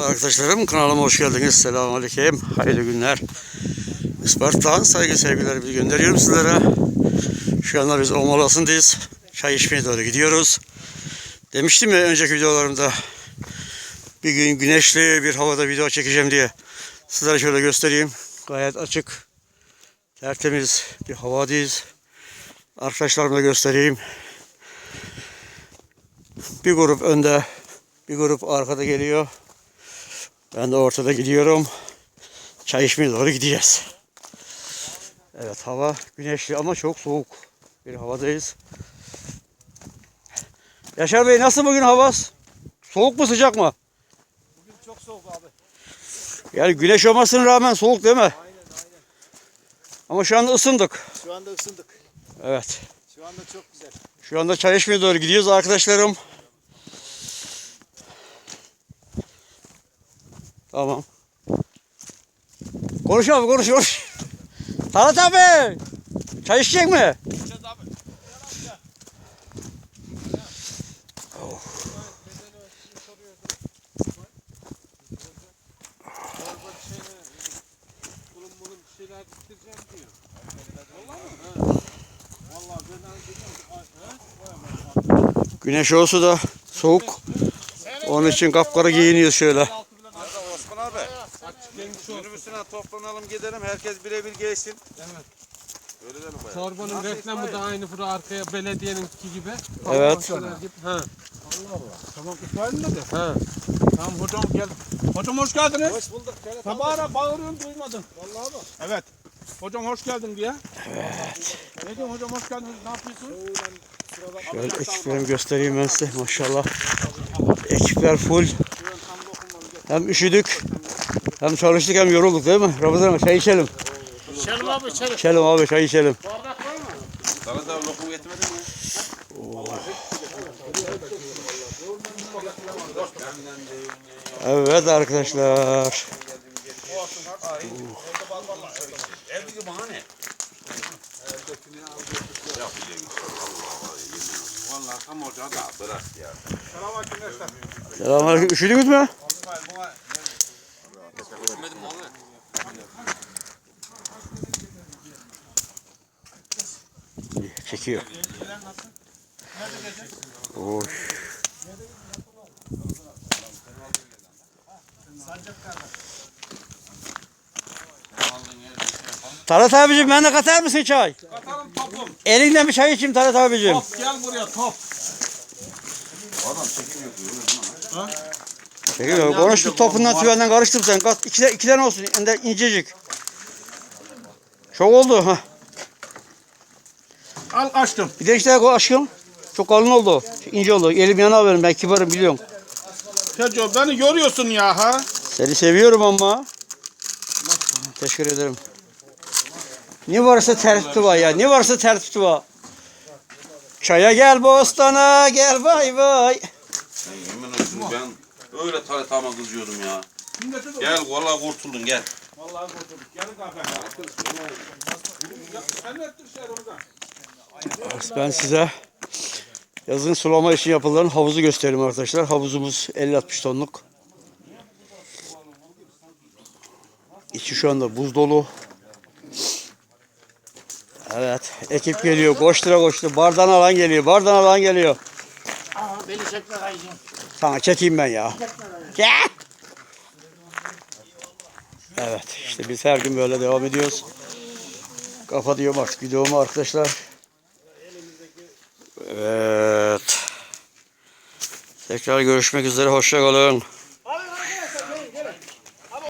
Arkadaşlarım kanalıma hoş geldiniz. Selamun Aleyküm. Hayırlı günler. Isparta'dan saygı sevgilerimi gönderiyorum sizlere. Şu anda biz Omalası'ndayız. Çay içmeye doğru gidiyoruz. Demiştim ya önceki videolarımda bir gün güneşli bir havada video çekeceğim diye. Sizlere şöyle göstereyim. Gayet açık. Tertemiz bir havadayız. Arkadaşlarıma da göstereyim. Bir grup önde, bir grup arkada geliyor. Ben de ortada gidiyorum. Çay içmeye doğru gideceğiz. Evet hava güneşli ama çok soğuk bir havadayız. Yaşar Bey nasıl bugün hava? Soğuk mu sıcak mı? Bugün çok soğuk abi. Yani güneş olmasına rağmen soğuk değil mi? Aynen aynen. Ama şu anda ısındık. Şu anda ısındık. Evet. Şu anda çok güzel. Şu anda çay içmeye doğru gidiyoruz arkadaşlarım. Tamam. Konuş abi konuş konuş. Talat abi. Çay içecek mi? Valla ben Güneş olsa da soğuk. Onun için kapkara giyiniyoruz şöyle. Minibüsüne toplanalım gidelim. Herkes birebir gelsin. Evet. Öyle dedim bayağı. Torbanın reklamı da aynı bura arkaya belediyeninki gibi. Evet. Allah Allah. Tamam İsmail mi dedi? Ha. Tamam hocam gel. Hocam hoş geldiniz. Hoş bulduk. Sabahına bağırıyorum duymadın. Vallahi bak. Evet. Hocam hoş geldin diye. Evet. Ne diyorsun hocam hoş geldiniz. Ne yapıyorsun? Şöyle ekiplerimi göstereyim ben size maşallah. Ekipler full. Hem üşüdük hem çalıştık hem yorulduk değil mi? Ramazan çay içelim. İçelim abi içelim. İçelim abi çay içelim. Sana da lokum getirmedin mi? Evet arkadaşlar. Evdeki bahane. Selamünaleyküm. Üşüdünüz mü? Çekiyor. Oy. Talat abicim ben de katar mısın çay? Katalım topum. Elinden bir çay içeyim Talat abicim. Top gel buraya top. Adam çekim yapıyor. Çekiyor. Konuştuk topundan tüyenden karıştır sen. Kat, iki, iki tane olsun. Ende incecik. Çok oldu. ha. Al açtım. Bir de işte aşkım. Çok kalın oldu. İnce oldu. Elim yana verin. Ben kibarım biliyorum. Teco beni yoruyorsun ya ha. Seni seviyorum ama. Teşekkür ederim. Ne varsa tertipti var ya. Ne varsa tertipti var. Çaya gel bostana gel vay vay. Yemin olsun ben öyle taletama kızıyordum ya. Gel valla kurtuldun gel. Vallahi kurtulduk. Yarın kahve. Sen ne ettin şey Ramazan? Ben size yazın sulama için yapılan havuzu göstereyim arkadaşlar. Havuzumuz 50-60 tonluk. İçi şu anda buz dolu. Evet, ekip geliyor. Koştura koştura. Bardan alan geliyor. Bardan alan geliyor. Aa, beni çekme kayıcım. Sana çekeyim ben ya. Gel. Evet, işte biz her gün böyle devam ediyoruz. Kapatıyorum artık videomu arkadaşlar. Evet. Tekrar görüşmek üzere. Hoşça kalın.